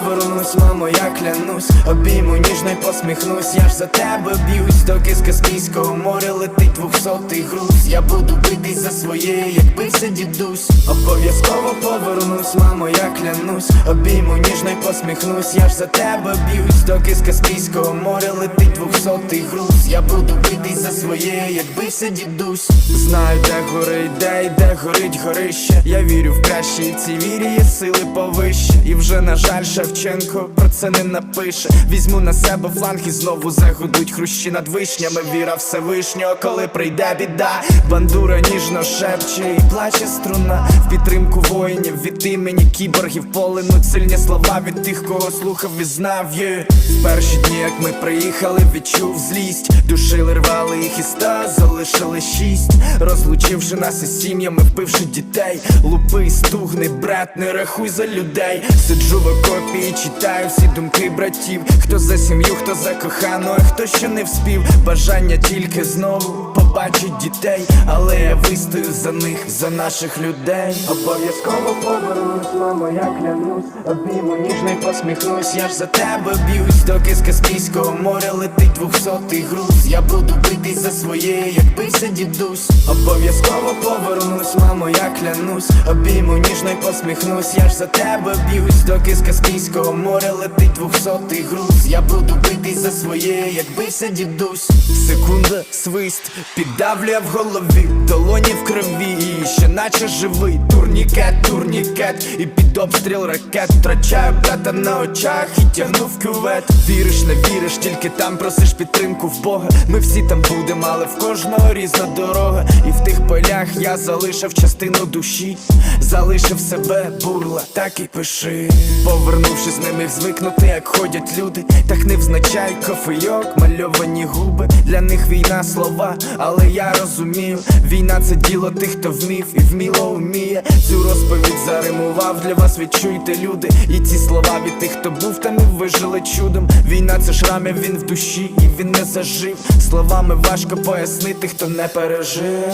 повернусь, мамо, я клянусь, обійму ніжно й посміхнусь, я ж за тебе б'юсь, доки з Каспійського моря летить двохсотий груз. Я буду битись за своє, як бився дідусь. Обов'язково повернусь, мамо, я клянусь, обійму ніжно й посміхнусь, я ж за тебе б'юсь, доки з Каспійського моря летить двохсотий груз. Я буду битись за своє, як бився дідусь. Знаю, де горить, де і де горить горище. Я вірю в краще, і в цій вірі є сили повище. І вже, на жаль, Шевченко про це не напише. Візьму на себе фланг і знову загудуть хрущі над вишнями. Віра Всевишнього, коли прийде біда. Бандура ніжно шепче і плаче струна. В підтримку воїнів від імені кіборгів полинуть сильні слова від тих, кого слухав і знав. є В перші дні, як ми приїхали, відчув злість. Душили, рвали їх із ста, залишили шість. Розлучивши нас із сім'ями, вбивши дітей. Лупи, стугни, брат, не рахуй за людей. Сиджу в окопі і читаю всі думки братів. Хто за сім'ю, хто за кохану, а хто ще не вспів. Бажання тільки знову побачить дітей, але я вистою за них, за наших людей. Обов'язково повернусь, мамо, я клянусь, обійму ніжно й посміхнусь, я ж за тебе б'юсь, доки з Каспійського моря летить двохсотий груз. Я буду битись за своє, як бився дідусь. Обов'язково повернусь, мамо, я клянусь, обійму ніжно й посміхнусь, я ж за тебе б'юсь, доки з Каспійського моря летить двохсотий груз. Я буду битись за своє, як бився дідусь. Секунда, свист, піддавлює в голові, долоні в крові, ще наче живий. Турнікет, турнікет, і під обстріл ракет втрачаю брата на очах і тягну в кювет. Віриш, не віриш, тільки там просиш підтримку в Бога. Ми всі там будемо, але в кожного різна дорога. І в тих полях я залишив частину душі, залишив себе, бурла, так і пиши. Повернувшись, не міг звикнути, як ходять люди. Так не взначай кофейок, мальовані губи. Для них війна слова, але я розумію, війна це діло тих, хто вмів і вміло уміє. Цю розповідь заримував для вас, відчуйте люди. І ці слова від тих, хто був там і вижили чудом. Війна це шрамів, він в душі, і він не зажив. Словами важко пояснити, хто не пережив.